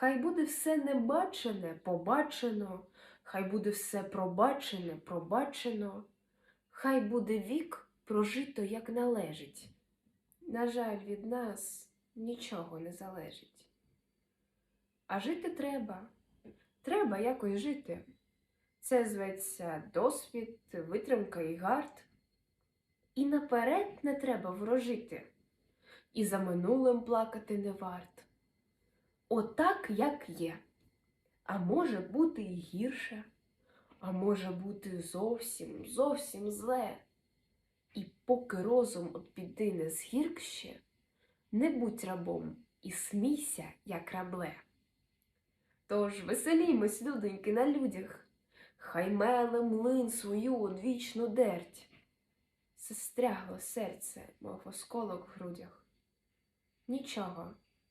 Хай буде все небачене, побачено, хай буде все пробачене, пробачено, хай буде вік прожито як належить. На жаль, від нас нічого не залежить. А жити треба, треба якось жити. Це зветься досвід, витримка і гард. І наперед не треба ворожити, і за минулим плакати не варт. Отак, як є. А може бути і гірше, а може бути зовсім, зовсім зле. І поки розум от біди не згіркще, не будь рабом і смійся, як рабле. Тож веселімось, людоньки, на людях, хай меле млин свою одвічну дерть. Застрягло серце, мов осколок в грудях. Нічого,